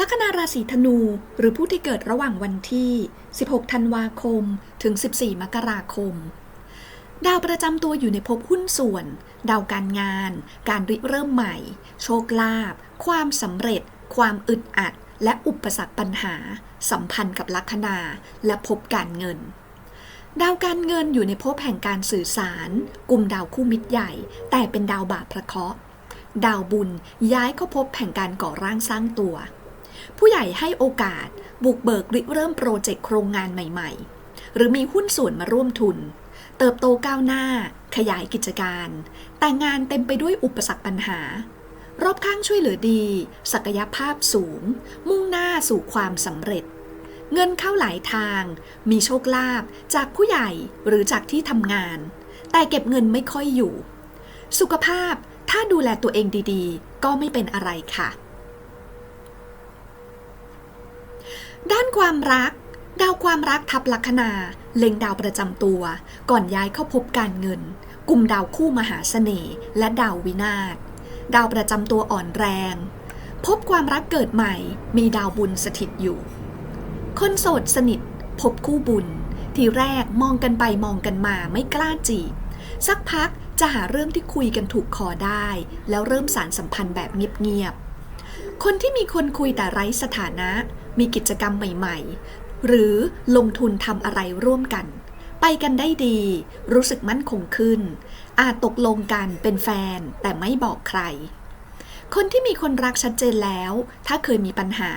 ลัคนาราศีธนู หรือผู้ที่เกิดระหว่างวันที่ 16 ธันวาคม ถึง 14 มกราคม ดาวประจำตัวอยู่ในภพหุ้นส่วน ดาวการงาน การริเริ่มใหม่ โชคลาภ ความสำเร็จ ความอึดอัด และอุปสรรคปัญหา สัมพันธ์กับลัคนา และภพการเงิน ดาวการเงินอยู่ในภพแห่งการสื่อสาร กลุ่มดาวคู่มิตรใหญ่ แต่เป็นดาวบาปพระเคราะห์ ดาวบุญย้ายเข้าพบแห่งการก่อร่างสร้างตัว ผู้ใหญ่ให้โอกาสบุกเบิกริเริ่มโปรเจกต์โครงงานใหม่ ๆ หรือมีหุ้นส่วนมาร่วมทุน เติบโตก้าวหน้า ขยายกิจการ แต่งานเต็มไปด้วยอุปสรรคปัญหา รอบข้างช่วยเหลือดี ศักยภาพสูง มุ่งหน้าสู่ความสำเร็จ เงินเข้าหลายทาง มีโชคลาภจากผู้ใหญ่หรือจากที่ทำงาน แต่เก็บเงินไม่ค่อยอยู่ สุขภาพถ้าดูแลตัวเองดีๆ ก็ไม่เป็นอะไรค่ะ ด้านความรัก ดาวความรักทับลัคนา เล็งดาวประจำตัว ก่อนย้ายเข้าพบการเงิน กลุ่มดาวคู่มหาเสน่ห์และดาววินาศดาวประจำตัวอ่อนแรง พบความรักเกิดใหม่ มีดาวบุญสถิตอยู่ คนโสดสนิท พบคู่บุญ ทีแรกมองกันไปมองกันมาไม่กล้าจีบ สักพักจะหาเรื่องที่คุยกันถูกคอได้ แล้วเริ่มสารสัมพันธ์แบบเงียบๆคนที่มีคนคุยแต่ไร้สถานะ มีกิจกรรมใหม่ ๆ หรือลงทุนทำอะไรร่วมกัน ไปกันได้ดี รู้สึกมั่นคงขึ้น อาจตกลงกันเป็นแฟนแต่ไม่บอกใคร คนที่มีคนรักชัดเจนแล้ว ถ้าเคยมีปัญหา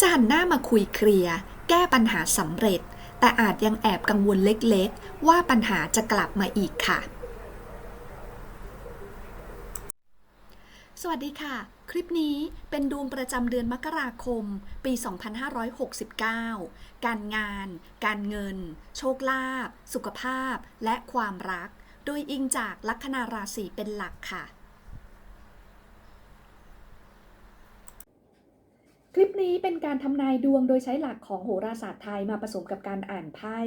จะหันหน้ามาคุยเคลียร์แก้ปัญหาสำเร็จ แต่อาจยังแอบกังวลเล็กๆ ว่าปัญหาจะกลับมาอีกค่ะ สวัสดีค่ะ คลิปนี้เป็นดวงประจำเดือนมกราคม ปี 2569 การงาน การเงิน โชคลาภ สุขภาพ และความรัก โดยอิงจากลัคนาราศีเป็นหลักค่ะ คลิปนี้เป็นการทำนายดวงโดยใช้หลักของโหราศาสตร์ไทยมาผสมกับการอ่านไพ่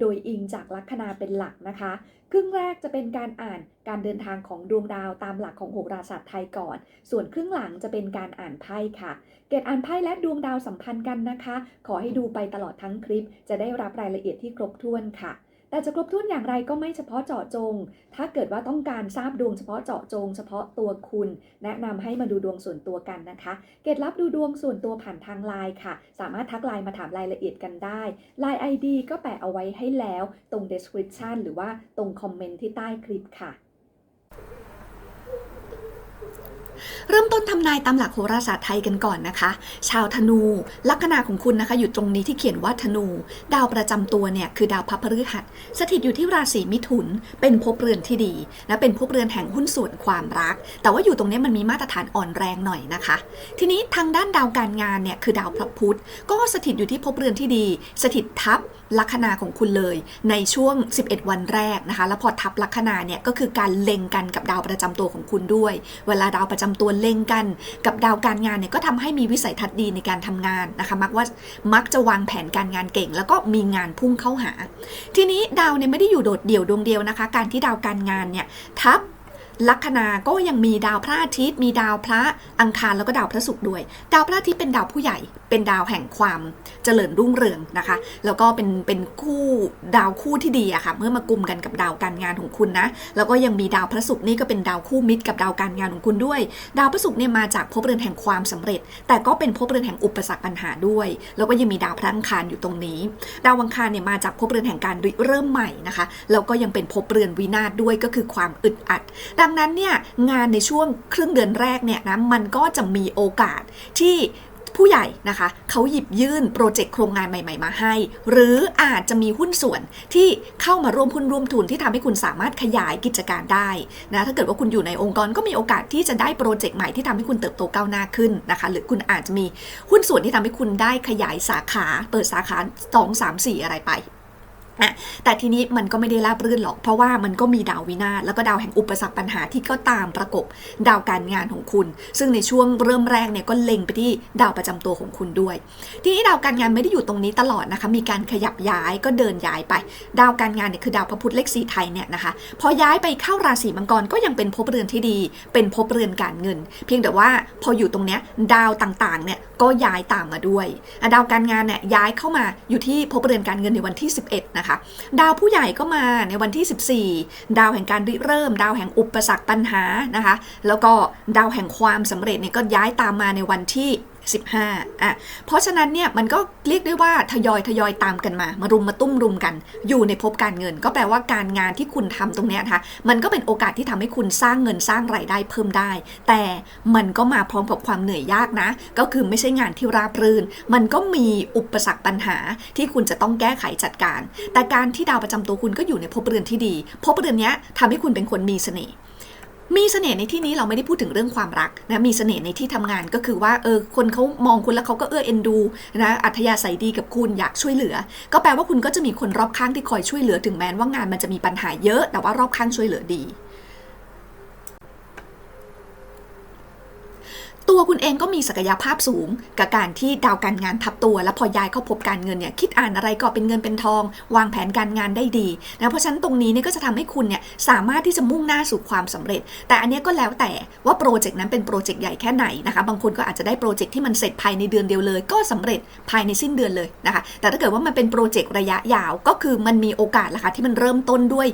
โดยอิงจากลัคนาเป็นหลักนะคะ ครึ่งแรกจะเป็นการอ่านการเดินทางของดวงดาวตามหลักของโหราศาสตร์ไทยก่อน ส่วนครึ่งหลังจะเป็นการอ่านไพ่ค่ะ เกตอ่านไพ่และดวงดาวสัมพันธ์กันนะคะ ขอให้ดูไปตลอดทั้งคลิป จะได้รับรายละเอียดที่ครบถ้วนค่ะ แต่จะครบถ้วนอย่างไรก็ไม่เฉพาะเจาะจง ถ้าเกิดว่าต้องการทราบดวงเฉพาะเจาะจง เฉพาะตัวคุณ แนะนำให้มาดูดวงส่วนตัวกันนะคะ เกตรับดูดวงส่วนตัวผ่านทางไลน์ค่ะ สามารถทักไลน์มาถามรายละเอียดกันได้ไลน์ ID ก็แปะเอาไว้ให้แล้ว ตรง description หรือว่าตรงคอมเมนต์ที่ใต้คลิปค่ะ เริ่มต้นทำนายตามหลักโหราศาสตร์ไทยกันก่อนนะคะ ชาวธนู ลัคนาของคุณนะคะ อยู่ตรงนี้ที่เขียนว่าธนู ดาวประจำตัวเนี่ยคือดาวพระพฤหัส สถิตอยู่ที่ราศีมิถุน เป็นภพเรือนที่ดีและเป็นภพเรือนแห่งหุ้นส่วนความรัก แต่ว่าอยู่ตรงนี้มันมีมาตรฐานอ่อนแรงหน่อยนะคะ ทีนี้ทางด้านดาวการงานเนี่ยคือดาวพระพุธก็สถิตอยู่ที่ภพเรือนที่ดี สถิตทับ ลัคนาของคุณเลย ในช่วง 11 วันแรกนะคะ แล้วพอทับลัคนาเนี่ยก็คือการเล็งกันกับดาวประจำตัวของคุณด้วย เวลาดาวประจำตัวเล็งกัน กับดาวการงานเนี่ยก็ทำให้มีวิสัยทัศน์ดีในการทำงานนะคะ มักว่ามักจะวางแผนการงานเก่ง แล้วก็มีงานพุ่งเข้าหา ทีนี้ดาวเนี่ยไม่ได้อยู่โดดเดี่ยวดวงเดียวนะคะ การที่ดาวการงานเนี่ยทับ ลัคนาก็ยังมีดาวพระอาทิตย์ มีดาวพระอังคารแล้วก็ดาวพระศุกร์ด้วย ดาวพระอาทิตย์เป็นดาวผู้ใหญ่ เป็นดาวแห่งความเจริญรุ่งเรืองนะคะ แล้วก็เป็นเป็นคู่ดาวคู่ที่ดีอะค่ะ เมื่อมากลุ่มกันกับดาวการงานของคุณนะ แล้วก็ยังมีดาวพระศุกร์นี่ก็เป็นดาวคู่มิตรกับดาวการงานของคุณด้วย ดาวพระศุกร์เนี่ยมาจากภพเรือนแห่งความสำเร็จ แต่ก็เป็นภพเรือนแห่งอุปสรรคปัญหาด้วย แล้วก็ยังมีดาวพระอังคารอยู่ตรงนี้ ดาวอังคารเนี่ยมาจากภพเรือนแห่งการริเริ่มใหม่นะคะ แล้วก็ยังเป็นภพเรือนวินาศด้วยก็คือความอึดอัดดังงนั้นเนี่ยงานในช่วงครึ่งเดือนแรกเนี่ยนะมันก็จะมีโอกาสที่ผู้ใหญ่นะคะเขาหยิบยื่นโปรเจกต์โครงงานใหม่ ๆ มาให้ หรืออาจจะมีหุ้นส่วนที่เข้ามาร่วมหุ้นร่วมทุนที่ทำให้คุณสามารถขยายกิจการได้นะถ้าเกิดว่าคุณอยู่ในองค์กรก็มีโอกาสที่จะได้โปรเจกต์ใหม่ที่ทำให้คุณเติบโตก้าวหน้าขึ้นนะคะ หรือคุณอาจจะมีหุ้นส่วนที่ทำให้คุณได้ขยายสาขา เปิดสาขา 2 3 4 อะไรไป อะแต่ทีนี้มันก็ไม่ได้ราบรื่นหรอก เพราะว่ามันก็มีดาววินาศแล้วก็ดาวแห่งอุปสรรคปัญหาที่ก็ตามประกบดาวการงานของคุณ ซึ่งในช่วงเริ่มแรกเนี่ยก็เล็งไปที่ดาวประจำตัวของคุณด้วย ทีนี้ดาวการงานไม่ได้อยู่ตรงนี้ตลอดนะคะ มีการขยับย้ายก็เดินย้ายไป ดาวการงานเนี่ยคือดาวพระพุธเลขสีไทยเนี่ยนะคะพอย้ายไปเข้าราศีมังกรก็ยังเป็นภพเรือนที่ดี เป็นภพเรือนการเงิน เพียงแต่ว่าพออยู่ตรงเนี้ยดาวต่างๆเนี่ย ก็ย้ายตามมาด้วย ดาวการงานเนี่ยย้ายเข้ามาอยู่ที่ภพเรือนการเงินในวันที่ 11 นะคะ ดาวผู้ใหญ่ก็มาในวันที่ 14 ดาวแห่งการริเริ่ม ดาวแห่งอุปสรรคปัญหานะคะ แล้วก็ดาวแห่งความสำเร็จเนี่ยก็ย้ายตามมาในวันที่ 15อะเพราะฉะนั้นเนี่ยมันก็เรียกได้ว่าทยอยทยอยตามกันมา มารุมมาตุ้มรุมกัน อยู่ในภพการเงิน ก็แปลว่าการงานที่คุณทำตรงเนี้ยนะคะมันก็เป็นโอกาสที่ทำให้คุณสร้างเงินสร้างรายได้เพิ่มได้ แต่มันก็มาพร้อมกับความเหนื่อยยากนะ ก็คือไม่ใช่งานที่ราบรื่น มันก็มีอุปสรรคปัญหาที่คุณจะต้องแก้ไขจัดการ แต่การที่ดาวประจำตัวคุณก็อยู่ในภพเรือนที่ดีภพเรือนเนี้ยทำให้คุณเป็นคนมีเสน่ห์ มีเสน่ห์ในที่นี้เราไม่ได้พูดถึงเรื่องความรักนะมีเสน่ห์ในที่ทำงานก็คือว่าเออคนเขามองคุณแล้วเขาก็เอื้อเอ็นดูนะอัธยาศัยดีกับคุณอยากช่วยเหลือ ก็แปลว่าคุณก็จะมีคนรอบข้างที่คอยช่วยเหลือถึงแม้ว่างานมันจะมีปัญหาเยอะ แต่ว่ารอบข้างช่วยเหลือดี ตัวคุณเองก็มีศักยภาพสูง กับการที่ดาวการงานทับตัว แล้วพอย้ายเข้าพบการเงินเนี่ยคิดอ่านอะไรก็เป็นเงินเป็นทอง วางแผนการงานได้ดีนะเพราะฉะนั้นตรงนี้เนี่ยก็จะทำให้คุณเนี่ยสามารถที่จะมุ่งหน้าสู่ความสำเร็จ แต่อันนี้ก็แล้วแต่ว่าโปรเจกต์นั้นเป็นโปรเจกต์ใหญ่แค่ไหนนะคะบางคนก็อาจจะได้โปรเจกต์ที่มันเสร็จภายในเดือนเดียวเลย ก็สำเร็จภายในสิ้นเดือนเลยนะคะแต่ถ้าเกิดว่ามันเป็นโปรเจกต์ระยะยาวก็คือมันมีโอกาสละค่ะที่มันเริ่มต้นด้วย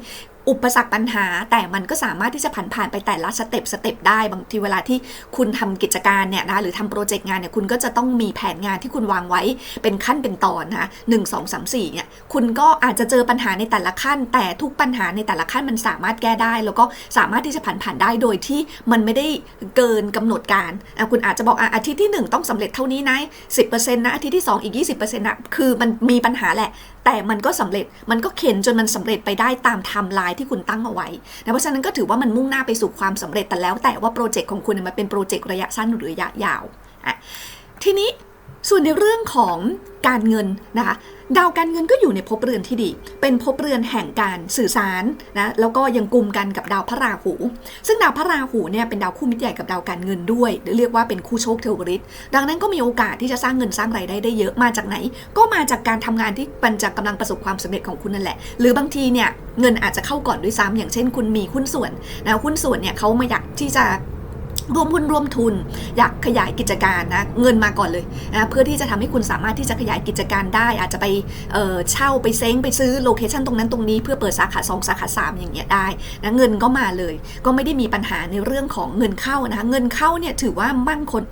อุปสรรคปัญหา แต่มันก็สามารถที่จะผ่านผ่านไปแต่ละสเต็ปสเต็ปได้บางทีเวลาที่คุณทำกิจการเนี่ยนะหรือทำโปรเจกต์งานเนี่ยคุณก็จะต้องมีแผนงานที่คุณวางไว้เป็นขั้นเป็นตอนนะหนึ่งสองสามสี่เนี่ยคุณก็อาจจะเจอปัญหาในแต่ละขั้น แต่ทุกปัญหาในแต่ละขั้นมันสามารถแก้ได้ แล้วก็สามารถที่จะผ่านผ่านได้โดยที่มันไม่ได้เกินกำหนดการคุณอาจจะบอกอะอาทิตย์ที่หนึ่งต้องสำเร็จเท่านี้นะสิบเปอร์เซ็นต์นะอาทิตย์ที่สองอีกยี่สิบเปอร์เซ็นต์นะคือมันมีปัญหาแหละ แต่มันก็สำเร็จมันก็เข็นจนมันสำเร็จไปได้ตามไทม์ไลน์ที่คุณตั้งเอาไว้นะเพราะฉะนั้นก็ถือว่ามันมุ่งหน้าไปสู่ความสำเร็จแต่แล้วแต่ว่าโปรเจกต์ของคุณมันเป็นโปรเจกต์ระยะสั้นหรือระยะยาวอะทีนี้ ส่วนในเรื่องของการเงินนะคะดาวการเงินก็อยู่ในภพเรือนที่ดี เป็นภพเรือนแห่งการสื่อสารนะแล้วก็ยังกลุ่มกันกับดาวพระราหู ซึ่งดาวพระราหูเนี่ยเป็นดาวคู่มิตรใหญ่กับดาวการเงินด้วยหรือเรียกว่าเป็นคู่โชคเทวริตดังนั้นก็มีโอกาสที่จะสร้างเงินสร้างรายได้ได้เยอะมาจากไหน ก็มาจากการทำงานที่มันจะกำลังประสบความสำเร็จของคุณนั่นแหละ หรือบางทีเนี่ยเงินอาจจะเข้าก่อนด้วยซ้ำอย่างเช่น คุณมีหุ้นส่วนนะหุ้นส่วนเนี่ยเขามาอยากที่จะ รวมหุ้นรวมทุน อยากขยายกิจการนะเงินมาก่อนเลยนะเพื่อที่จะทำให้คุณสามารถที่จะขยายกิจการได้ อาจจะไปเเช่าไปเซ้งไปซื้อโลเคชันตรงนั้นตรงนี้เพื่อเปิดสาขา 2 สาขา 3 อย่างเงี้ยได้นะเงินก็มาเลย ก็ไม่ได้มีปัญหาในเรื่องของเงินเข้านะคะเงินเข้าเนี่ยถือว่ามั่นคง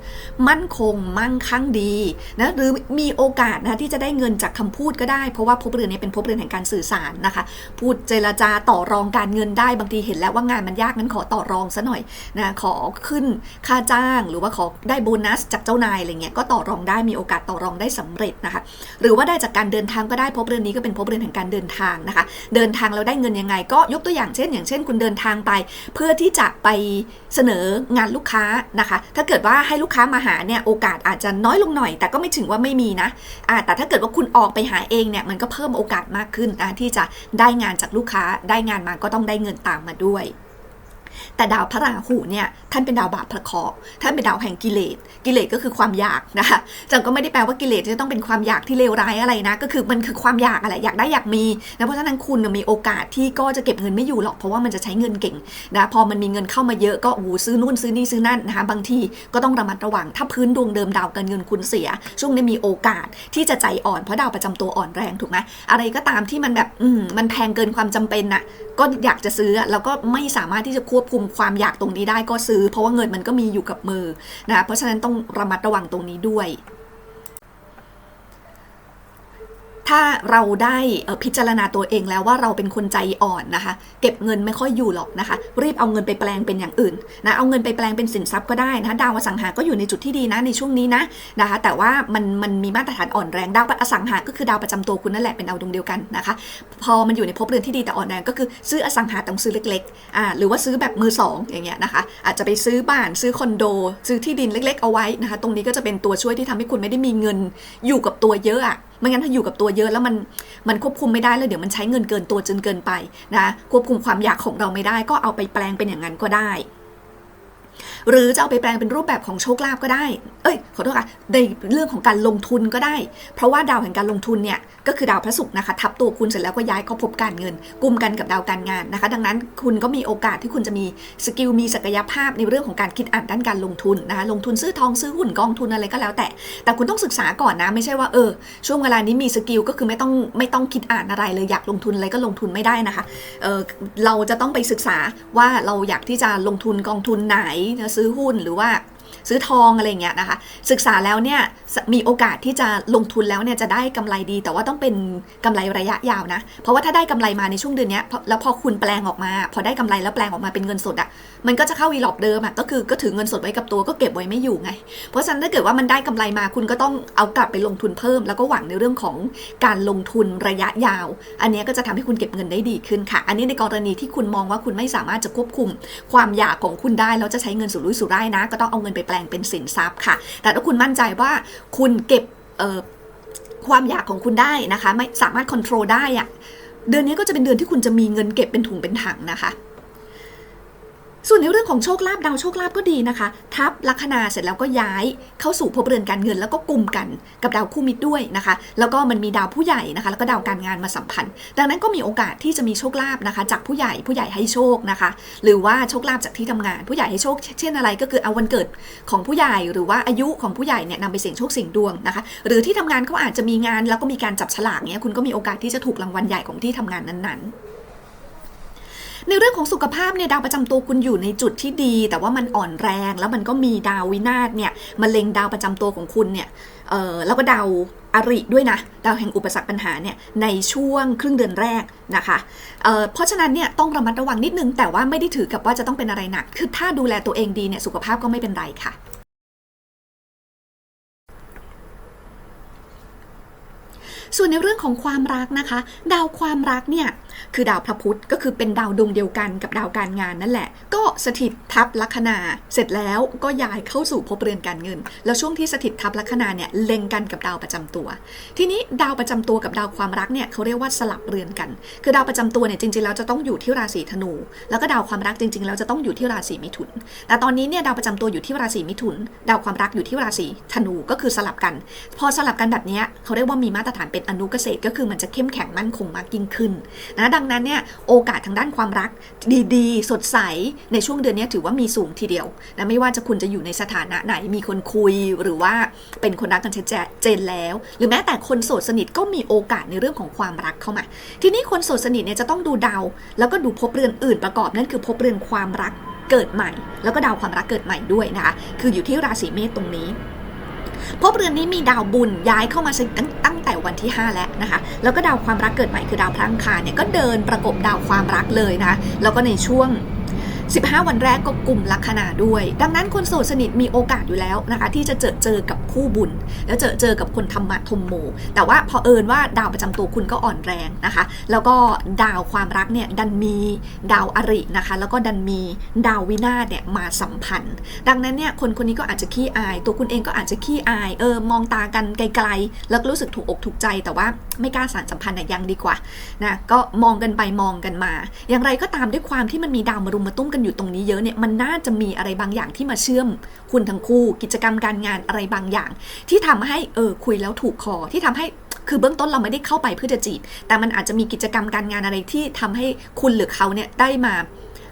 มั่นคงมั่งคั่งดีนะหรือมีโอกาสนะที่จะได้เงินจากคำพูดก็ได้ เพราะว่าภพเรือนนี้เป็นภพเรือนแห่งการสื่อสารนะคะ พูดเจรจาต่อรองการเงินได้บางทีเห็นแล้วว่างานมันยากนั้นขอต่อรองซะหน่อยนะขอขึ้นค่าจ้าง หรือว่าขอได้โบนัสจากเจ้านายอะไรเงี้ยก็ต่อรองได้มีโอกาสต่อรองได้สำเร็จนะคะ หรือว่าได้จากการเดินทางก็ได้พบเรือนนี้ก็เป็นพบเรือนแห่งการเดินทางนะคะ เดินทางแล้วได้เงินยังไง ก็ยกตัวอย่างเช่น อย่างเช่น คุณเดินทางไป เพื่อที่จะไปเสนองานลูกค้านะคะ ถ้าเกิดว่าให้ลูกค้ามาหาเนี่ยโอกาสอาจจะน้อยลงหน่อย แต่ก็ไม่ถึงว่าไม่มีนะแต่ถ้าเกิดว่าคุณออกไปหาเองเนี่ยมันก็เพิ่มโอกาสมากขึ้นนะที่จะได้งานจากลูกค้าได้งานมาก็ต้องได้เงินตามมาด้วย แต่ดาวพระราหูเนี่ยท่านเป็นดาวบาปพระเคราะห์ท่านเป็นดาวแห่งกิเลส กิเลสก็คือความอยากนะคะจังก็ไม่ได้แปลว่ากิเลสจะต้องเป็นความอยากที่เลวร้ายอะไรนะ ก็คือมันคือความอยากอะไรอยากได้อยากมีนะเพราะฉะนั้นคุณมีโอกาสที่ก็จะเก็บเงินไม่อยู่หรอกเพราะว่ามันจะใช้เงินเก่งนะพอมันมีเงินเข้ามาเยอะก็โอ้ซื้อนู่นซื้อนี่ซื้อนั่นนะคะบางทีก็ต้องระมัดระวัง ถ้าพื้นดวงเดิมดาวการเงินคุณเสีย ช่วงนี้มีโอกาสที่จะใจอ่อนเพราะดาวประจำตัวอ่อนแรงถูกไหมอะไรก็ตามที่มันแบบอืมมันแพงเกินความจำเป็นน่ะก็อยากจะซื้อแล้วก็ไม่สามารถที่จะควบคุมความอยากตรงนี้ได้ก็ซื้อ เพราะว่าเงินมันก็มีอยู่กับมือนะเพราะฉะนั้นต้องระมัดระวังตรงนี้ด้วย ถ้าเราได้พิจารณาตัวเองแล้วว่าเราเป็นคนใจอ่อนนะคะ เก็บเงินไม่ค่อยอยู่หรอกนะคะ รีบเอาเงินไปแปลงเป็นอย่างอื่นนะเอาเงินไปแปลงเป็นสินทรัพย์ก็ได้นะคะดาวอสังหาก็อยู่ในจุดที่ดีนะในช่วงนี้นะนะคะ แต่ว่ามันมันมีมาตรฐานอ่อนแรงดาวอสังหาก็คือดาวประจำตัวคุณนั่นแหละเป็นดาวดวงเดียวกันนะคะ พอมันอยู่ในภพเรือนที่ดีแต่อ่อนแรงก็คือซื้ออสังหาต้องซื้อเล็กๆอ่าหรือว่าซื้อแบบมือสองอย่างเงี้ยนะคะ อาจจะไปซื้อบ้านซื้อคอนโด ซื้อที่ดินเล็ก ๆ เอาไว้นะคะ ตรงนี้ก็จะเป็นตัวช่วยที่ทำให้คุณไม่ได้มีเงินอยู่กับตัวเยอะอะไม่งั้นถ้าอยู่กับตัวเยอะแล้วมันมันควบคุมไม่ได้แล้วเดี๋ยวมันใช้เงินเกินตัวจนเกินไปนะควบคุมความอยากของเราไม่ได้ก็เอาไปแปลงเป็นอย่างนั้นก็ได้ หรือจะเอาไปแปลงเป็นรูปแบบของโชคลาภก็ได้ เอ้ย ขอโทษค่ะ ในเรื่องของการลงทุนก็ได้ เพราะว่าดาวแห่งการลงทุนเนี่ย ก็คือดาวพระศุกร์นะคะ ทับตัวคุณเสร็จแล้วก็ย้ายเข้าพบการเงินกลุ่มกันกับดาวการงานนะคะ ดังนั้นคุณก็มีโอกาสที่คุณจะมีสกิลมีศักยภาพในเรื่องของการคิดอ่านด้านการลงทุนนะคะ ลงทุนซื้อทองซื้อหุ้นกองทุนอะไรก็แล้วแต่ แต่คุณต้องศึกษาก่อนนะ ไม่ใช่ว่าเออ ช่วงเวลานี้มีสกิลก็คือไม่ต้องไม่ต้องคิดอ่านอะไรเลย อยากลงทุนอะไรก็ลงทุนไม่ได้นะคะ เออเราจะต้องไปศึกษาว่าเราอยากที่จะลงทุนกองทุนไหนซื้อหุ้นหรือว่า ซื้อทองอะไรเงี้ยนะคะ ศึกษาแล้วเนี่ยมีโอกาสที่จะลงทุนแล้วเนี่ยจะได้กำไรดี แต่ว่าต้องเป็นกำไรระยะยาวนะ เพราะว่าถ้าได้กำไรมาในช่วงเดือนนี้แล้วพอคุณแปลงออกมา พอได้กำไรแล้วแปลงออกมาเป็นเงินสดอะ่ะมันก็จะเข้าวีลอบเดิมอะ่ะก็คือก็ถือเงินสดไว้กับตัวก็เก็บไว้ไม่อยู่ไง เพราะฉะนั้นถ้าเกิดว่ามันได้กำไรมาคุณก็ต้องเอากลับไปลงทุนเพิ่ม แล้วก็หวังในเรื่องของการลงทุนระยะยาว อันนี้ก็จะทำให้คุณเก็บเงินได้ดีขึ้นค่ะ อันนี้ในกรณีที่คุณมองว่าคุณไม่สามารถจะควบคุม ความอยากของคุณได้แล้วจะใช้เงินสุรุ่ยสุร่ายนะ ก็ต้องเอาเงินไปแปลงเป็นสินทรัพย์ค่ะ แต่ถ้าคุณมั่นใจว่าคุณเก็บความอยากของคุณได้นะคะ ไม่สามารถควบคุมได้อะเดือนนี้ก็จะเป็นเดือนที่คุณจะมีเงินเก็บเป็นถุงเป็นถังนะคะ ส่วนในเรื่องของโชคลาภดาวโชคลาภก็ดีนะคะ ทับลัคนาเสร็จแล้วก็ย้ายเข้าสู่ภพเรือนการเงิน แล้วก็กลุ่มกันกับดาวคู่มิตรด้วยนะคะ แล้วก็มันมีดาวผู้ใหญ่นะคะ แล้วก็ดาวการงานมาสัมพันธ์ ดังนั้นก็มีโอกาสที่จะมีโชคลาภนะคะ จากผู้ใหญ่ผู้ใหญ่ให้โชคนะคะ หรือว่าโชคลาภจากที่ทำงาน ผู้ใหญ่ให้โชค เช่นอะไรก็คือเอาวันเกิดของผู้ใหญ่หรือว่าอายุของผู้ใหญ่เนี่ยนำไปเสี่ยงโชคเสี่ยงดวงนะคะ หรือที่ทำงานเขาอาจจะมีงานแล้วก็มีการจับฉลากเนี่ยคุณก็มีโอกาสที่จะถูกรางวัลใหญ่ของที่ทำงานนั้นๆ ในเรื่องของสุขภาพเนี่ยดาวประจำตัวคุณอยู่ในจุดที่ดี แต่ว่ามันอ่อนแรง แล้วมันก็มีดาววินาศเนี่ยมาเล็งดาวประจำตัวของคุณเนี่ยเออแล้วก็ดาวอริด้วยนะดาวแห่งอุปสรรคปัญหาเนี่ยในช่วงครึ่งเดือนแรกนะคะเเพราะฉะนั้นเนี่ยต้องระมัดระวังนิดนึง แต่ว่าไม่ได้ถือกับว่าจะต้องเป็นอะไรหนัก คือถ้าดูแลตัวเองดีเนี่ยสุขภาพก็ไม่เป็นไรค่ะ ส่วนในเรื่องของความรักนะคะ ดาวความรักเนี่ยคือดาวพระพุธก็คือเป็นดาวดวงเดียวกันกับดาวการงานนั่นแหละ ก็สถิตทับลัคนา เสร็จแล้วก็ย้ายเข้าสู่ภพเรือนการเงิน แล้วช่วงที่สถิตทับลัคนาเนี่ยเล็งกันกับดาวประจำตัว ทีนี้ดาวประจำตัวกับดาวความรักเนี่ยเขาเรียกว่าสลับเรือนกัน คือดาวประจำตัวเนี่ยจริงๆแล้วจะต้องอยู่ที่ราศีธนู แล้วก็ดาวความรักจริงๆแล้วจะต้องอยู่ที่ราศีมิถุน แต่ตอนนี้เนี่ยดาวประจำตัวอยู่ที่ราศีมิถุน ดาวความรักอยู่ที่ราศีธนูก็คือสลับกัน พอสลับกันแบบนี้เขาเรียกว่ามีมาตรฐานเป็นอนุเกษตรก็คือมันจะเข้มแข็งมั่นคงมากยิ่งขึ้นนะดังนั้นเนี่ยโอกาสทางด้านความรักดีๆ สดใสในช่วงเดือนนี้ถือว่ามีสูงทีเดียวนะไม่ว่าจะคุณจะอยู่ในสถานะไหนมีคนคุยหรือว่าเป็นคนรักกันชัดเจนแล้ว หรือแม้แต่คนโสดสนิทก็มีโอกาสในเรื่องของความรักเข้ามา ทีนี้คนโสดสนิทเนี่ยจะต้องดูดาว แล้วก็ดูพบเรือนอื่นประกอบนั่นคือพบเรือนความรักเกิดใหม่ แล้วก็ดาวความรักเกิดใหม่ด้วยนะคะคืออยู่ที่ราศีเมษตรงนี้ พบเรือนนี้มีดาวบุญย้ายเข้ามาตั้งตั้งแต่วันที่ 5 แล้วนะคะ แล้วก็ดาวความรักเกิดใหม่คือดาวพลังคารเนี่ยก็เดินประกบดาวความรักเลยนะะแล้วก็ในช่วง 15 วันแรกก็กลุ่มลัคนาด้วย ดังนั้นคนโสดสนิทมีโอกาสอยู่แล้วนะคะ ที่จะเจอเจอกับคู่บุญ แล้วเจอเจอกับคนธรรมะทมโม แต่ว่าพอเอิญว่าดาวประจำตัวคุณก็อ่อนแรงนะคะ แล้วก็ดาวความรักเนี่ยดันมีดาวอรินะคะ แล้วก็ดันมีดาววินาศเนี่ยมาสัมพันธ์ ดังนั้นเนี่ยคนคนนี้ก็อาจจะขี้อาย ตัวคุณเองก็อาจจะขี้อายเออมองตากันไกลๆ แล้วก็รู้สึกถูกอกถูกใจแต่ว่าไม่กล้าสารสัมพันธ์นะยังดีกว่านะก็มองกันไปมองกันมา อย่างไรก็ตามด้วยความที่มันมีดาวมารุมมาตุ้มกันอยู่ตรงนี้เยอะเนี่ยมันน่าจะมีอะไรบางอย่างที่มาเชื่อมคุณทั้งคู่กิจกรรมการงานอะไรบางอย่าง ที่ทำให้เออคุยแล้วถูกคอที่ทำให้คือเบื้องต้นเราไม่ได้เข้าไปเพื่อจะจีบ แต่มันอาจจะมีกิจกรรมการงานอะไรที่ทำให้คุณหรือเขาเนี่ยได้มา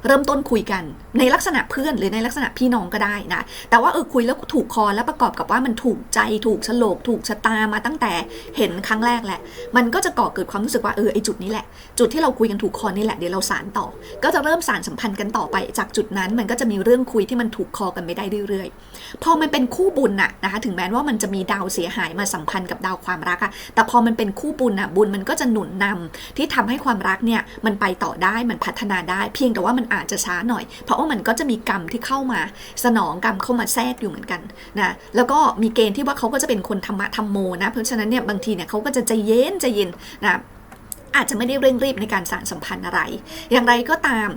เริ่มต้นคุยกัน ในลักษณะเพื่อนหรือในลักษณะพี่น้องก็ได้นะ แต่ว่าเออคุยแล้วถูกคอแล้วประกอบกับว่ามันถูกใจถูกฉลกถูกชะตามาตั้งแต่เห็นครั้งแรกแหละ มันก็จะก่อเกิดความรู้สึกว่าเออไอจุดนี้แหละ จุดที่เราคุยกันถูกคอนี่แหละเดี๋ยวเราสารต่อ ก็จะเริ่มสารสัมพันธ์กันต่อไป จากจุดนั้นมันก็จะมีเรื่องคุยที่มันถูกคอกันไม่ได้เรื่อยๆ พอมันเป็นคู่บุญน่ะนะคะถึงแม้ว่ามันจะมีดาวเสียหายมาสัมพันธ์กับดาวความรักอะแต่พอมันเป็นคู่บุญน่ะบุญมันก็จะหนุนนำที่ทำให้ความรักเนี่ยมันไปต่อได้มันพัฒนาได้ เพียงแต่ว่ามันอาจจะช้าหน่อยเพราะว่ามันก็จะมีกรรมที่เข้ามา สนองกรรมเข้ามาแทรกอยู่เหมือนกันนะแล้วก็มีเกณฑ์ที่ว่าเขาก็จะเป็นคนธรรมะธรรมโมนะ เพราะฉะนั้นเนี่ยบางทีเนี่ยเขาก็จะใจเย็นใจเย็นนะ อาจจะไม่ได้เร่งรีบในการสานสัมพันธ์อะไร อย่างไรก็ตาม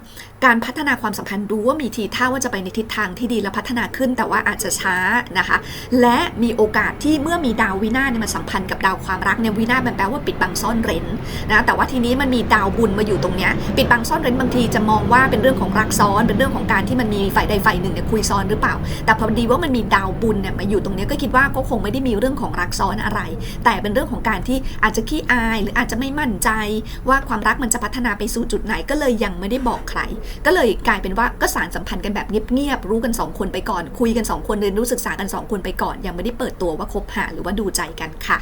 การพัฒนาความสัมพันธ์ดูว่ามีทีท่าว่าจะไปในทิศทางที่ดีและพัฒนาขึ้น แต่ว่าอาจจะช้านะคะ และมีโอกาสที่เมื่อมีดาววินาเนี่ยมาสัมพันธ์กับดาวความรักเนี่ยวินามันแปลว่าปิดบังซ่อนเร้นนะแต่ว่าทีนี้มันมีดาวบุญมาอยู่ตรงเนี้ยปิดบังซ่อนเร้นบางทีจะมองว่าเป็นเรื่องของรักซ้อน เป็นเรื่องของการที่มันมีฝ่ายใดฝ่ายหนึ่งเนี่ยคุยซ้อนหรือเปล่า แต่พอดีว่ามันมีดาวบุญเนี่ยมาอยู่ตรงเนี้ยก็คิดว่าก็คงไม่ได้มีเรื่องของรักซ้อนอะไร แต่เป็นเรื่องของการที่อาจจะขี้อายหรืออาจจะไม่มั่นใจว่าความรักมันจะพัฒนาไปสู่จุดไหนก็เลยยังไม่ได้บอกใคร ก็เลยกลายเป็นว่าก็สารสัมพันธ์กันแบบเงียบๆรู้กัน 2 คนไปก่อน คุยกัน 2 คนเรียนรู้ศึกษากัน 2 คนไปก่อน ยังไม่ได้เปิดตัวว่าคบหาหรือว่าดูใจกันค่ะ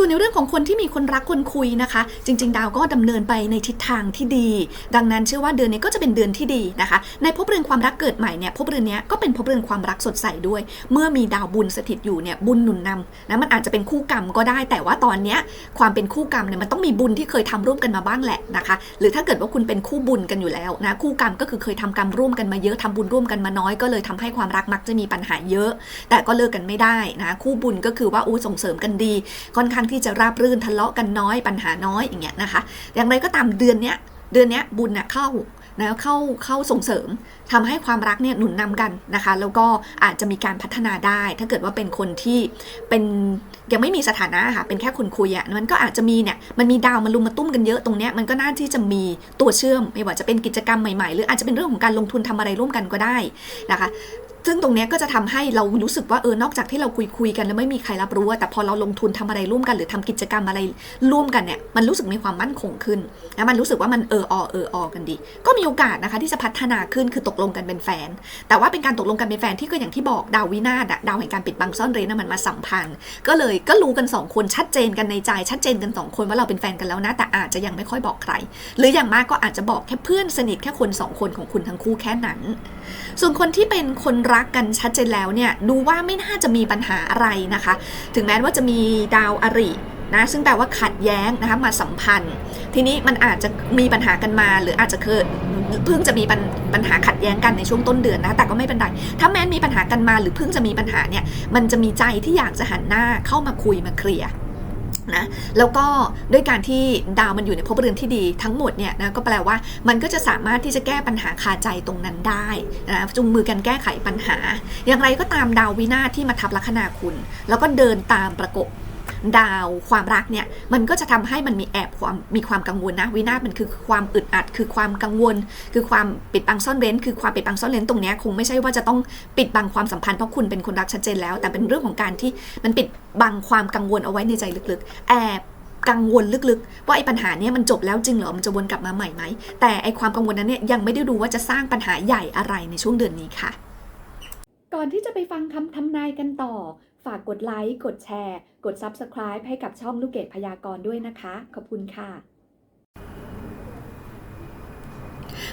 ส่วนในเรื่องของคนที่มีคนรักคนคุยนะคะ จริง ๆ ดาวก็ดำเนินไปในทิศทางที่ดี ดังนั้นเชื่อว่าเดือนนี้ก็จะเป็นเดือนที่ดีนะคะ ในภพเรือนความรักเกิดใหม่เนี่ยภพเรือนนี้ก็เป็นภพเรือนความรักสดใสด้วย เมื่อมีดาวบุญสถิตอยู่เนี่ยบุญหนุนนำนะมันอาจจะเป็นคู่กรรมก็ได้ แต่ว่าตอนเนี้ยความเป็นคู่กรรมเนี่ยมันต้องมีบุญที่เคยทำร่วมกันมาบ้างแหละนะคะ หรือถ้าเกิดว่าคุณเป็นคู่บุญกันอยู่แล้วนะคู่กรรมก็คือเคยทำกรรมร่วมกันมาเยอะทำบุญร่วมกันมาน้อยก็เลยทำให้ความรักมักจะมีปัญหาเยอะ แต่ก็เลิกกันไม่ได้นะคู่บุญก็คือว่าอู้ส่งเสริมกันดีค่อนข้างที่จะราบรื่นทะเลาะกันน้อยปัญหาน้อยอย่างเงี้ยนะคะ อย่างไรก็ตามเดือนเนี้ยเดือนเนี้ยบุญน่ะเข้านะเข้าเข้าส่งเสริมทำให้ความรักเนี่ยหนุนนำกันนะคะ แล้วก็อาจจะมีการพัฒนาได้ ถ้าเกิดว่าเป็นคนที่เป็นยังไม่มีสถานะค่ะเป็นแค่คนคุยอะ่ะมันก็อาจจะมีเนี่ยมันมีดาวมาลุมมาตุ้มกันเยอะตรงเนี้ยมันก็น่าที่จะมีตัวเชื่อม ไม่ว่าจะเป็นกิจกรรมใหม่ๆ หรืออาจจะเป็นเรื่องของการลงทุนทำอะไรร่วมกันก็ได้นะคะ ซึ่งตรงนี้ก็จะทำให้เรารู้สึกว่าเออนอกจากที่เราคุยคุยกันแล้วไม่มีใครรับรู้แต่พอเราลงทุนทำอะไรร่วมกัน หรือทำกิจกรรมอะไรร่วมกันเนี่ยมันรู้สึกมีความมั่นคงขึ้นนะมันรู้สึกว่ามันเอออเอออกันดี ก็มีโอกาสนะคะที่จะพัฒนาขึ้นคือตกลงกันเป็นแฟน แต่ว่าเป็นการตกลงกันเป็นแฟนที่ก็อย่างที่บอกดาววินาศดาวแห่งการปิดบังซ่อนเร้นมันมาสัมพันธ์ ก็เลยก็รู้กันสองคนชัดเจนกันในใจชัดเจนกันสองคนว่าเราเป็นแฟนกันแล้วนะแต่อาจจะยังไม่ค่อยบอกใคร หรืออย่างมากก็อาจจะบอกแค่เพื่อนสนิทแค่คนสองคนของคุณทั้งคู่แค่นั้น ส่วนคนที่เป็นคนรักกันชัดเจนแล้วเนี่ยดูว่าไม่น่าจะมีปัญหาอะไรนะคะ ถึงแม้ว่าจะมีดาวอรินะซึ่งแปลว่าขัดแย้งนะคะมาสัมพันธ์ ทีนี้มันอาจจะมีปัญหากันมา หรืออาจจะเคยเพิ่งจะมีปัญปญหาขัดแย้งกันในช่วงต้นเดือนนะแต่ก็ไม่เป็นไรถ้าแม้มีปัญหากันมาหรือเพิ่งจะมีปัญหาเนี่ยมันจะมีใจที่อยากจะหันหน้าเข้ามาคุยมาเคลียร์ นะแล้วก็ด้วยการที่ดาวมันอยู่ในภพเรือนที่ดีทั้งหมดเนี่ยนะก็แปลว่ามันก็จะสามารถที่จะแก้ปัญหาคาใจตรงนั้นได้นะจุงมือกันแก้ไขปัญหา อย่างไรก็ตามดาววินาที่มาทับลัคนาคุณ แล้วก็เดินตามประกบ ดาวความรักเนี่ยมันก็จะทำให้มันมีแอบความมีความกังวลนะวินาศมันคือความอึดอัด คือความกังวล คือความปิดบังซ่อนเร้น คือความปิดบังซ่อนเร้นตรงเนี้ยคงไม่ใช่ว่าจะต้องปิดบังความสัมพันธ์เพราะคุณเป็นคนรักชัดเจนแล้ว แต่เป็นเรื่องของการที่มันปิดบังความกังวลเอาไว้ในใจลึกๆ แอบกังวลลึกๆ ว่าไอ้ปัญหาเนี้ยมันจบแล้วจริงเหรอ มันจะวนกลับมาใหม่ไหม แต่ไอ้ความกังวลนั้นเนี่ยยังไม่ได้ดูว่าจะสร้างปัญหาใหญ่อะไรในช่วงเดือนนี้ค่ะ ก่อนที่จะไปฟังคำทำนายกันต่อ ฝากกดไลค์ กดแชร์ กด Subscribe ให้กับช่องลูกเกดพยากรณ์ด้วยนะคะ ขอบคุณค่ะ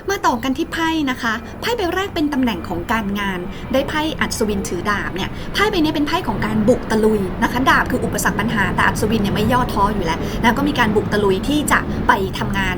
มาต่อกันที่ไพ่นะคะ ไพ่ใบแรกเป็นตำแหน่งของการงาน ได้ไพ่อัศวินถือดาบเนี่ย ไพ่ใบนี้เป็นไพ่ของการบุกตะลุยนะคะ ดาบคืออุปสรรคปัญหา แต่อัศวินเนี่ยไม่ย่อท้ออยู่แล้วนะก็มีการบุกตะลุยที่จะไปทำงาน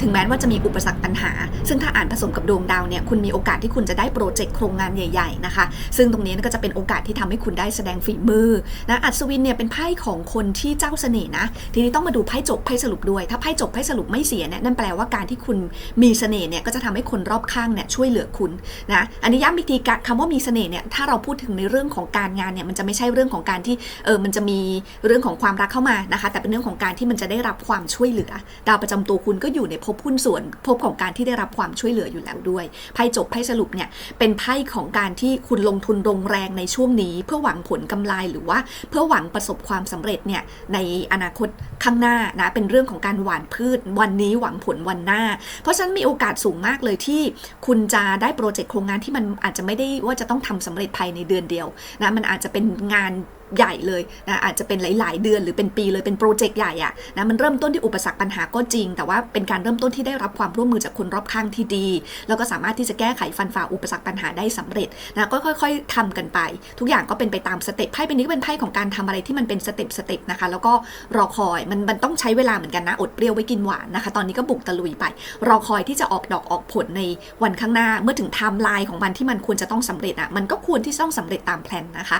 ถึงแม้ว่าจะมีอุปสรรคปัญหา ซึ่งถ้าอ่านผสมกับดวงดาวเนี่ย คุณมีโอกาสที่คุณจะได้โปรเจกต์โครงงานใหญ่ ๆ นะคะ ซึ่งตรงนี้ก็จะเป็นโอกาสที่ทำให้คุณได้แสดงฝีมือนะ อัศวินเนี่ยเป็นไพ่ของคนที่เจ้าเสน่ห์นะ ทีนี้ต้องมาดูไพ่จบไพ่สรุปด้วย ถ้าไพ่จบไพ่สรุปไม่เสียเนี่ยนั่นแปลว่าการที่คุณมีเสน่ห์เนี่ยก็จะทำให้คนรอบข้างเนี่ยช่วยเหลือคุณนะอันนี้ย้ำอีกทีคำว่ามีเสน่ห์เนี่ยถ้าเราพูดถึงในเรื่องของการงานเนี่ยมันจะไม่ใช่เรื่องของการที่เออมันจะมีเรื่องของความรักเข้ามานะคะ แต่เป็นเรื่องของการที่มันจะได้รับความช่วยเหลือ ดาวประจำตัวคุณก็อยู่ในภพหุ้นส่วนภพของการที่ได้รับความช่วยเหลืออยู่แล้วด้วยไพ่จบไพ่สรุปเนี่ยเป็นไพ่ของการที่คุณลงทุนลงแรงในช่วงนี้ เพื่อหวังผลกำไรหรือว่า เพื่อหวังประสบความสำเร็จเนี่ยในอนาคตข้างหน้านะเป็นเรื่องของการหว่านพืชวันนี้หวังผลวันหน้า เพราะฉะนั้นมีโอกาสสูงมากเลยที่คุณจะได้โปรเจกต์โครงงานที่มันอาจจะไม่ได้ว่าจะต้องทำสำเร็จภายในเดือนเดียวนะมันอาจจะเป็นงาน ใหญ่เลยนะอาจจะเป็นหลาย ๆ เดือนหรือเป็นปีเลยเป็นโปรเจกต์ใหญ่อะนะมันเริ่มต้นที่อุปสรรคปัญหาก็จริง แต่ว่าเป็นการเริ่มต้นที่ได้รับความร่วมมือจากคนรอบข้างที่ดี แล้วก็สามารถที่จะแก้ไขฟันฝ่าอุปสรรคปัญหาได้สำเร็จนะก็ค่อย ๆทำกันไป ทุกอย่างก็เป็นไปตามสเต็ปไพ่เป็นนี้ก็เป็นไพ่ของการทำอะไรที่มันเป็นสเต็ปสเต็ปนะคะแล้วก็รอคอยมันมันต้องใช้เวลาเหมือนกันนะอดเปรี้ยวไว้กินหวานนะคะ ตอนนี้ก็บุกตะลุยไป รอคอยที่จะออกดอกออกผลในวันข้างหน้าเมื่อถึงไทม์ไลน์ของมันที่มันควรจะต้องสำเร็จอะมันก็ควรที่ต้องสำเร็จตามแผนนะคะ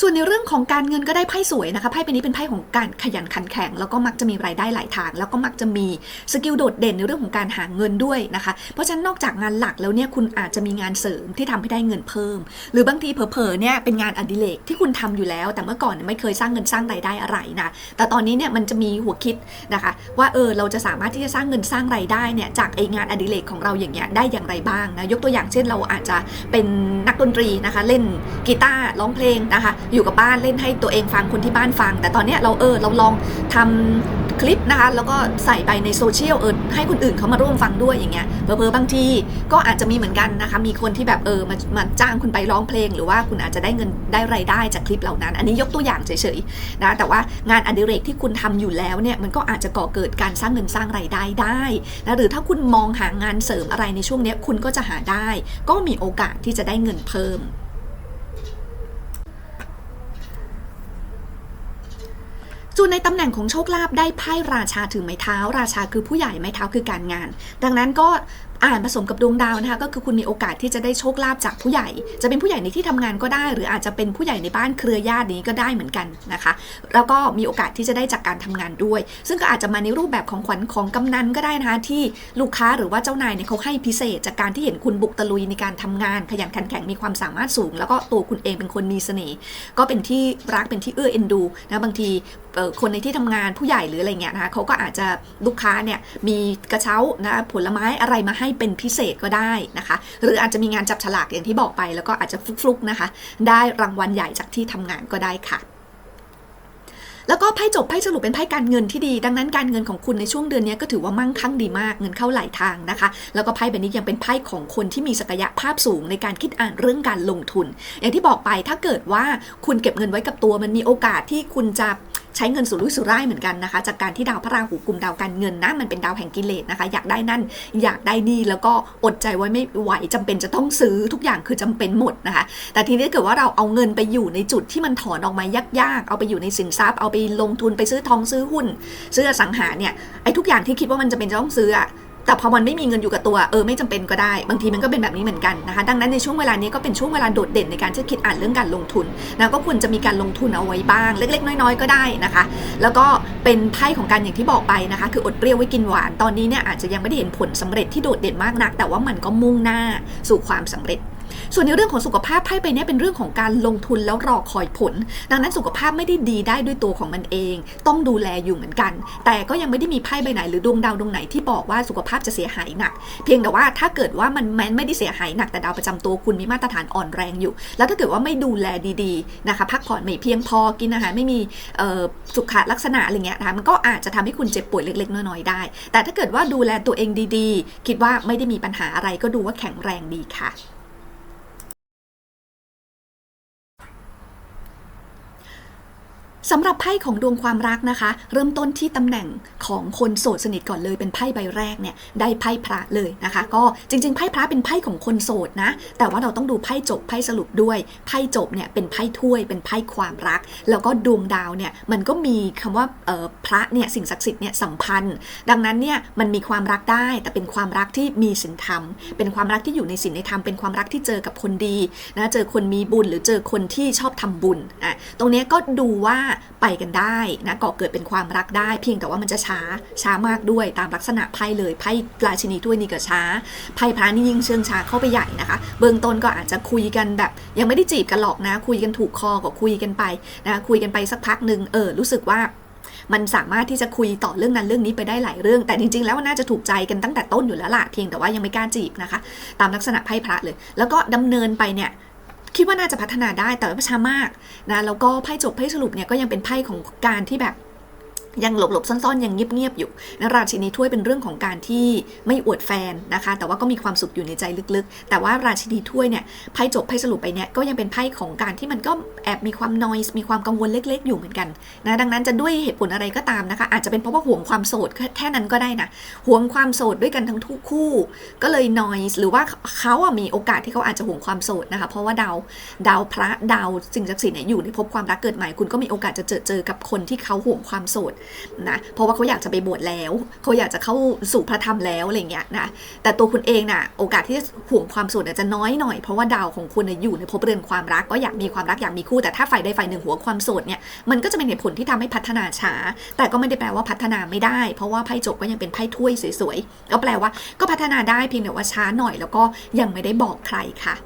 ส่วนในเรื่องของการเงินก็ได้ไพ่สวยนะคะไพ่ใบนี้เป็นไพ่ของการขยันขันแข็งแล้วก็มักจะมีรายได้หลายทาง แล้วก็มักจะมีสกิลโดดเด่นในเรื่องของการหาเงินด้วยนะคะ เพราะฉะนั้นนอกจากงานหลักแล้วเนี่ยคุณอาจจะมีงานเสริมที่ทำให้ได้เงินเพิ่ม หรือบางทีเผลอๆเนี่ยเป็นงานอดิเรกที่คุณทำอยู่แล้ว แต่เมื่อก่อนไม่เคยสร้างเงินสร้างรายได้อะไรนะแต่ตอนนี้เนี่ยมันจะมีหัวคิดนะคะว่าเออเราจะสามารถที่จะสร้างเงินสร้างรายได้เนี่ยจากไองานอดิเรกของเราอย่างเงี้ยได้อย่างไรบ้างนะยกตัวอย่างเช่นเราอาจจะเป็นนักดนตรีนะคะ เล่นกีตาร์ร้องเพลงนะคะอยู่กับบ้านเล่นให้ตัวเองฟังคนที่บ้านฟัง แต่ตอนนี้เราเออเราลองทำคลิปนะคะแล้วก็ใส่ไปในโซเชียลเออให้คนอื่นเขามาร่วมฟังด้วยอย่างเงี้ยเผลอๆบางทีก็อาจจะมีเหมือนกันนะคะ มีคนที่แบบเออมามาจ้างคุณไปร้องเพลง หรือว่าคุณอาจจะได้เงินได้รายได้จากคลิปเหล่านั้น อันนี้ยกตัวอย่างเฉยๆนะแต่ว่างานอดิเรกที่คุณทำอยู่แล้วเนี่ยมันก็อาจจะก่อเกิดการสร้างเงินสร้างรายได้ได้นะหรือถ้าคุณมองหางานเสริมอะไรในช่วงนี้คุณก็จะหาได้ ก็มีโอกาสที่จะได้เงินเพิ่ม ส่วนในตำแหน่งของโชคลาภได้ไพ่ราชาถือไม้เท้า ราชาคือผู้ใหญ่ไม้เท้าคือการงาน ดังนั้นก็ อ่านผสมกับดวงดาวนะคะก็คือคุณมีโอกาสที่จะได้โชคลาภจากผู้ใหญ่ จะเป็นผู้ใหญ่ในที่ทำงานก็ได้ หรืออาจจะเป็นผู้ใหญ่ในบ้านเครือญาตินี้ก็ได้เหมือนกันนะคะ แล้วก็มีโอกาสที่จะได้จากการทำงานด้วย ซึ่งก็อาจจะมาในรูปแบบของขวัญของกำนันก็ได้นะคะที่ลูกค้าหรือว่าเจ้านายเนี่ยเขาให้พิเศษ จากการที่เห็นคุณบุกตะลุยในการทำงาน ขยันขันแข็งมีความสามารถสูง แล้วก็ตัวคุณเองเป็นคนมีเสน่ห์ก็เป็นที่รักเป็นที่เอื้อเอ็นดูนะบางทีเอ่อคนในที่ทำงานผู้ใหญ่หรืออะไรเงี้ยนะคะเขาก็อาจจะลูกค้าเนี่ยมีกระเช้านะผลไม้อะไรมาให้เป็นพิเศษก็ได้นะคะ หรืออาจจะมีงานจับฉลากอย่างที่บอกไป แล้วก็อาจจะฟลุกๆนะคะ ได้รางวัลใหญ่จากที่ทำงานก็ได้ค่ะแล้วก็ไพ่จบไพ่สรุปเป็นไพ่การเงินที่ดี ดังนั้นการเงินของคุณในช่วงเดือนนี้ก็ถือว่ามั่งคั่งดีมากเงินเข้าหลายทางนะคะ แล้วก็ไพ่ใบนี้ยังเป็นไพ่ของคนที่มีศักยภาพสูงในการคิดอ่านเรื่องการลงทุน อย่างที่บอกไปถ้าเกิดว่าคุณเก็บเงินไว้กับตัวมันมีโอกาสที่คุณจะ ใช้เงินสุรุ่ยสุร่ายเหมือนกันนะคะ จากการที่ดาวพระราหูกลุ่มดาวการเงินนะมันเป็นดาวแห่งกิเลสนะคะ อยากได้นั่นอยากได้นี่แล้วก็อดใจไว้ไม่ไหวจำเป็นจะต้องซื้อทุกอย่างคือจำเป็นหมดนะคะ แต่ทีนี้เกิดว่าเราเอาเงินไปอยู่ในจุดที่มันถอนออกมายากๆ เอาไปอยู่ในสินทรัพย์ เอาไปลงทุนไปซื้อทองซื้อหุ้น ซื้ออสังหาเนี่ยไอ้ทุกอย่างที่คิดว่ามันจะเป็นจะต้องซื้ออะ แต่พอมันไม่มีเงินอยู่กับตัวเออไม่จำเป็นก็ได้ บางทีมันก็เป็นแบบนี้เหมือนกันนะคะ ดังนั้นในช่วงเวลานี้ก็เป็นช่วงเวลาโดดเด่นในการที่คิดอ่านเรื่องการลงทุนนะก็ควรจะมีการลงทุนเอาไว้บ้าง เล็ก ๆ น้อย ๆ ก็ได้นะคะ แล้วก็เป็นไพ่ของการอย่างที่บอกไปนะคะ คืออดเปรี้ยวไว้กินหวานตอนนี้เนี่ยอาจจะยังไม่ได้เห็นผลสำเร็จที่โดดเด่นมากนัก แต่ว่ามันก็มุ่งหน้าสู่ความสำเร็จ ส่วนในเรื่องของสุขภาพไพ่ใบนี้เป็นเรื่องของการลงทุนแล้วรอคอยผล ดังนั้นสุขภาพไม่ได้ดีได้ด้วยตัวของมันเอง ต้องดูแลอยู่เหมือนกัน แต่ก็ยังไม่ได้มีไพ่ใบไหนหรือดวงดาวดวงไหนที่บอกว่าสุขภาพจะเสียหายหนัก เพียงแต่ว่าถ้าเกิดว่ามันแม้นไม่ได้เสียหายหนักแต่ดาวประจำตัวคุณมีมาตรฐานอ่อนแรงอยู่ แล้วถ้าเกิดว่าไม่ดูแลดีๆนะคะพักผ่อนไม่เพียงพอกินอาหารไม่มีสุขลักษณะอะไรเงี้ยนะคะมันก็อาจจะทำให้คุณเจ็บป่วยเล็กๆน้อยๆได้ แต่ถ้าเกิดว่าดูแลตัวเองดีๆ คิดว่าไม่ได้มีปัญหาอะไรก็ดูว่าแข็งแรงดีค่ะ สำหรับไพ่ของดวงความรักนะคะ เริ่มต้นที่ตำแหน่งของคนโสดสนิทก่อนเลยเป็นไพ่ใบแรกเนี่ยได้ไพ่พระเลยนะคะ ก็จริงๆไพ่พระเป็นไพ่ของคนโสดนะ แต่ว่าเราต้องดูไพ่จบไพ่สรุปด้วยไพ่จบเนี่ยเป็นไพ่ถ้วยเป็นไพ่ความรัก แล้วก็ดวงดาวเนี่ยมันก็มีคำว่าพระเนี่ยสิ่งศักดิ์สิทธิ์เนี่ยสัมพันธ์ ดังนั้นเนี่ยมันมีความรักได้ แต่เป็นความรักที่มีศีลธรรม เป็นความรักที่อยู่ในศีลในธรรมเป็นความรักที่เจอกับคนดีนะเจอคนมีบุญหรือเจอคนที่ชอบทำบุญอะตรงนี้ก็ดูว่าไปกันได้นะก่อเกิดเป็นความรักได้ เพียงแต่ว่ามันจะช้าช้ามากด้วยตามลักษณะไพ่เลยไพ่ราชินีถ้วยนี่ก็ช้าไพ่พระนี่ยิ่งเชิงช้าเข้าไปใหญ่นะคะ เบื้องต้นก็อาจจะคุยกันแบบ ยังไม่ได้จีบกันหรอกนะ คุยกันถูกคอก็คุยกันไปนะคุยกันไปสักพักหนึ่งเออรู้สึกว่ามันสามารถที่จะคุยต่อเรื่องนั้นเรื่องนี้ไปได้หลายเรื่อง แต่จริง ๆ แล้วน่าจะถูกใจกันตั้งแต่ต้นอยู่แล้วล่ะเพียงแต่ว่ายังไม่กล้าจีบนะคะ ตามลักษณะไพ่พระเลย แล้วก็ดำเนินไปเนี่ย คิดว่าน่าจะพัฒนาได้แต่ว่าช้ามากนะแล้วก็ไพ่จบไพ่สรุปเนี่ยก็ยังเป็นไพ่ของการที่แบบ ยังหลบหลบๆซ่อนๆ ยังเงียบๆอยู่นะราชินีถ้วยเป็นเรื่องของการที่ไม่อวดแฟนนะคะ แต่ว่าก็มีความสุขอยู่ในใจลึกๆ แต่ว่าราชินีถ้วยเนี่ยไพ่จบไพ่สรุปไปเนี่ยก็ยังเป็นไพ่ของการที่มันก็แอบมีความนอยส์มีความกังวลเล็ก ๆ อยู่เหมือนกันนะดังนั้นจะด้วยเหตุผลอะไรก็ตามนะคะ อาจจะเป็นเพราะว่าห่วงความโสดแค่นั้นก็ได้นะห่วงความโสดด้วยกันทั้งทุกคู่ ก็เลยนอยส์หรือว่าเขาอะมีโอกาสที่เขาอาจจะห่วงความโสดนะคะ เพราะว่าดาวดาวพระดาวสิ่งศักดิ์สิทธิ์เนี่ยอยู่ในภพความรักเกิดใหม่คุณก็มีโอกาสจะเจอเจอกับคนที่เขาห่วงความโสดนะเพราะว่าเขาอยากจะไปบวชแล้วเขาอยากจะเข้าสู่พระธรรมแล้วอะไรเงี้ยนะแต่ตัวคุณเองน่ะโอกาสที่จะห่วงความสดเนี่ยจะน้อยหน่อย เพราะว่าดาวของคุณอยู่ในภพเรือนความรักก็อยากมีความรักอยากมีคู่แต่ถ้าฝ่ายใดฝ่ายหนึ่งหัวความโสดเนี่ยมันก็จะเป็นเหตุผลที่ทำให้พัฒนาช้า แต่ก็ไม่ได้แปลว่าพัฒนาไม่ได้ เพราะว่าไพ่จบก็ยังเป็นไพ่ถ้วยสวยๆก็แปลว่าก็พัฒนาได้เพียงแต่ว่าช้าหน่อย แล้วก็ยังไม่ได้บอกใครค่ะ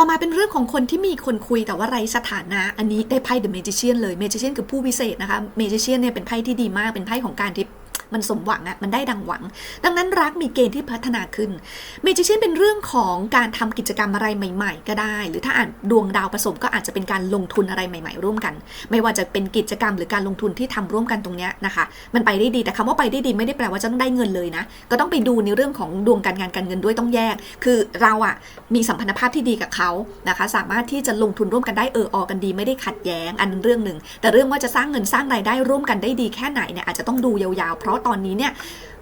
ต่อมาเป็นเรื่องของคนที่มีคนคุยแต่ว่าไร้สถานะ อันนี้ได้ไพ่ The Magician เลย Magician คือผู้วิเศษนะคะ Magician เนี่ยเป็นไพ่ที่ดีมากเป็นไพ่ของการที่ มันสมหวังอะมันได้ดังหวัง ดังนั้นรักมีเกณฑ์ที่พัฒนาขึ้น Magician เป็นเรื่องของการทำกิจกรรมอะไรใหม่ ๆ ก็ได้ หรือถ้าอ่านดวงดาวผสมก็อาจจะเป็นการลงทุนอะไรใหม่ ๆ ร่วมกัน ไม่ว่าจะเป็นกิจกรรมหรือการลงทุนที่ทำร่วมกันตรงเนี้ยนะคะ มันไปได้ดีแต่คำว่าไปได้ดีไม่ได้แปลว่าจะต้องได้เงินเลยนะ ก็ต้องไปดูในเรื่องของดวงการงานการเงินด้วยต้องแยก คือเราอะมีสัมพันธภาพที่ดีกับเขานะคะ สามารถที่จะลงทุนร่วมกันได้เออออกันดีไม่ได้ขัดแย้ง อันนั้นเรื่องหนึ่งแต่เรื่องว่าจะสร้างเงินสร้างรายได้ร่วมกันได้ดีแค่ไหนเนี่ยอาจจะต้องดูยาวๆเพราะตอนนี้เนี่ย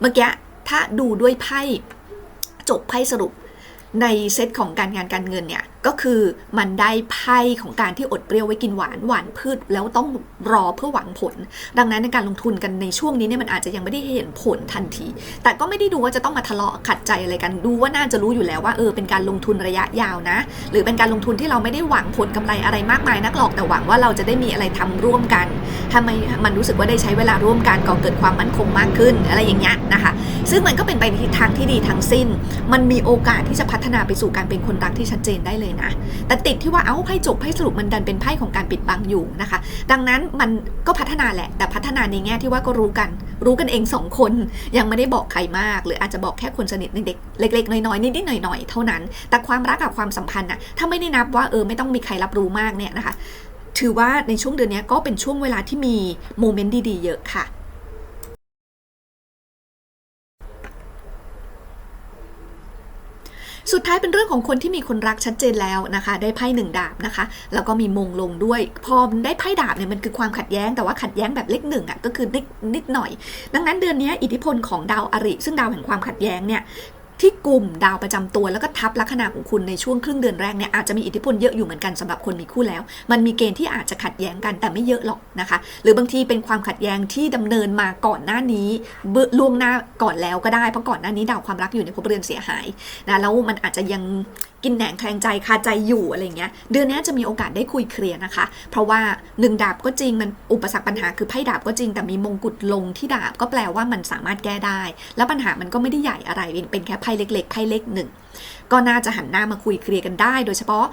เมื่อกี้ถ้าดูด้วยไพ่จบไพ่สรุปในเซตของการงานการเงินเนี่ย ก็คือมันได้ไพ่ของการที่อดเปรี้ยวไว้กินหวานหวานพืช แล้วต้องรอเพื่อหวังผล ดังนั้นในการลงทุนกันในช่วงนี้เนี่ยมันอาจจะยังไม่ได้เห็นผลทันที แต่ก็ไม่ได้ดูว่าจะต้องมาทะเลาะขัดใจอะไรกันดูว่าน่าจะรู้อยู่แล้วว่าเออเป็นการลงทุนระยะยาวนะ หรือเป็นการลงทุนที่เราไม่ได้หวังผลกำไรอะไรมากมายนักหรอกแต่หวังว่าเราจะได้มีอะไรทำร่วมกันทำไมมันรู้สึกว่าได้ใช้เวลาร่วมกันก่อเกิดความมั่นคงมากขึ้นอะไรอย่างเงี้ยนะคะซึ่งมันก็เป็นไปในทิศทางที่ดีทั้งสิ้น มันมีโอกาสที่จะพัฒนาไปสู่การเป็นคนรักที่ชัดเจนได้เลยนะ แต่ติดที่ว่าเอ้าไพ่จบไพ่สรุปมันดันเป็นไพ่ของการปิดบังอยู่นะคะ ดังนั้นมันก็พัฒนาแหละ แต่พัฒนาในแง่ที่ว่าก็รู้กัน รู้กันเองสองคน ยังไม่ได้บอกใครมาก หรืออาจจะบอกแค่คนสนิทในเด็กเล็ก ๆ น้อยๆนิดๆหน่อยๆเท่านั้น แต่ความรักกับความสัมพันธ์น่ะถ้าไม่ได้นับว่าเออไม่ต้องมีใครรับรู้มากเนี่ยนะคะ ถือว่าในช่วงเดือนนี้ก็เป็นช่วงเวลาที่มีโมเมนต์ดีๆเยอะค่ะ สุดท้ายเป็นเรื่องของคนที่มีคนรักชัดเจนแล้วนะคะ ได้ไพ่หนึ่งดาบนะคะ แล้วก็มีมงลงด้วย พอได้ไพ่ดาบเนี่ยมันคือความขัดแย้ง แต่ว่าขัดแย้งแบบเล็กหนึ่งอะก็คือนิดนิดหน่อย ดังนั้นเดือนนี้อิทธิพลของดาวอริ ซึ่งดาวแห่งความขัดแย้งเนี่ย ที่กลุ่มดาวประจำตัวแล้วก็ทับลัคนาของคุณในช่วงครึ่งเดือนแรกเนี่ยอาจจะมีอิทธิพลเยอะอยู่เหมือนกันสำหรับคนมีคู่แล้ว มันมีเกณฑ์ที่อาจจะขัดแย้งกันแต่ไม่เยอะหรอกนะคะ หรือบางทีเป็นความขัดแย้งที่ดำเนินมาก่อนหน้านี้เบื้องล่วงหน้าก่อนแล้วก็ได้เพราะก่อนหน้านี้ดาวความรักอยู่ในภพเรือนเสียหายนะแล้วมันอาจจะยัง กินแหนงแคลงใจคาใจอยู่อะไรเงี้ยเดือนนี้จะมีโอกาสได้คุยเคลียร์นะคะ เพราะว่าหนึ่งดาบก็จริงมันอุปสรรคปัญหาคือไพ่ดาบก็จริงแต่มีมงกุฎลงที่ดาบก็แปลว่ามันสามารถแก้ได้ แล้วปัญหามันก็ไม่ได้ใหญ่อะไรเป็นแค่ไพ่เล็กๆไพ่เล็กหนึ่งก็น่าจะหันหน้ามาคุยเคลียร์กันได้ โดยเฉพาะ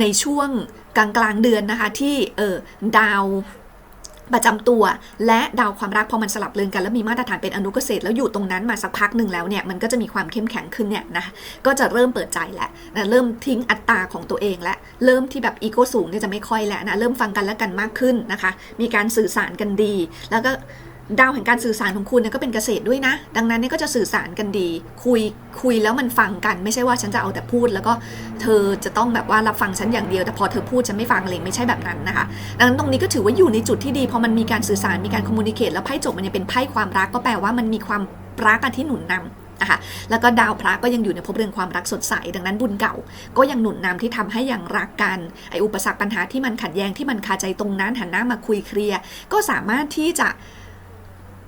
ในช่วงกลางกลางๆเดือนนะคะที่เออดาว ประจำตัว และดาวความรักพอมันสลับเรือนกันแล้วมีมาตรฐานเป็นอนุเกษตรแล้วอยู่ตรงนั้นมาสักพักหนึ่งแล้วเนี่ยมันก็จะมีความเข้มแข็งขึ้นเนี่ยนะก็จะเริ่มเปิดใจและนะเริ่มทิ้งอัตราของตัวเองและเริ่มที่แบบอีโก้สูงเนี่ยจะไม่ค่อยแล้วนะเริ่มฟังกันและกันมากขึ้นนะคะ มีการสื่อสารกันดี แล้วก็ ดาวแห่งการสื่อสารของคุณเนี่ยก็เป็นเกษตรด้วยนะ ดังนั้นเนี่ยก็จะสื่อสารกันดี คุยคุยแล้วมันฟังกัน ไม่ใช่ว่าฉันจะเอาแต่พูด แล้วก็เธอจะต้องแบบว่ารับฟังฉันอย่างเดียว แต่พอเธอพูดฉันไม่ฟังเลยไม่ใช่แบบนั้นนะคะดังนั้นตรงนี้ก็ถือว่าอยู่ในจุดที่ดีพอมันมีการสื่อสารมีการคอมมูนิเคตแล้วไพ่จบมันยังเป็นไพ่ความรักก็แปลว่ามันมีความรักอันที่หนุนนำนะคะแล้วก็ดาวพระก็ยังอยู่ในภพเรือนความรักสดใส ดังนั้นบุญเก่า ก็ยังหนุนนำที่ทำให้ยังรักกันไออุปสรรคปัญหาที่มันขัดแย้งที่มันคาใจตรงนั้นหันหน้ามาคุยเคลียร์ก็สามารถที่จะ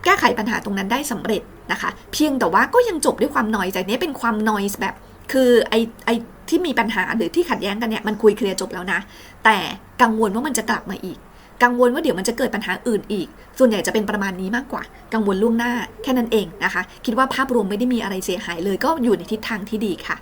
แก้ไขปัญหาตรงนั้นได้สำเร็จนะคะ เพียงแต่ว่าก็ยังจบด้วยความนอยใจนี้เป็นความนอยแบบ คือไอไอที่มีปัญหาหรือที่ขัดแย้งกันเนี่ยมันคุยเคลียร์จบแล้วนะ แต่กังวลว่ามันจะกลับมาอีก กังวลว่าเดี๋ยวมันจะเกิดปัญหาอื่นอีก ส่วนใหญ่จะเป็นประมาณนี้มากกว่า กังวลล่วงหน้าแค่นั้นเองนะคะ คิดว่าภาพรวมไม่ได้มีอะไรเสียหายเลย ก็อยู่ในทิศทางที่ดีค่ะ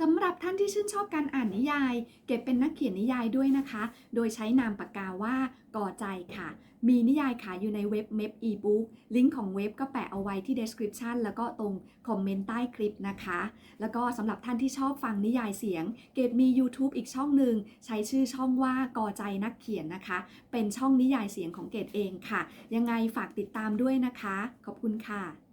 สำหรับท่านที่ชื่นชอบการอ่านนิยาย เก็บเป็นนักเขียนนิยายด้วยนะคะ โดยใช้นามปากกาว่าก่อใจค่ะ มีนิยายขายอยู่ในเว็บ m e p ebook ลิงก์ของเว็บก็แปะเอาไว้ที่ description แล้วก็ตรงคอมเมนต์ใต้คลิปนะคะ แล้วก็สำหรับท่านที่ชอบฟังนิยายเสียง เกดมี YouTube อีกช่องหนึ่งใช้ชื่อช่องว่าก่อใจนักเขียนนะคะ เป็นช่องนิยายเสียงของเกดเองค่ะ ยังไงฝากติดตามด้วยนะคะ ขอบคุณค่ะ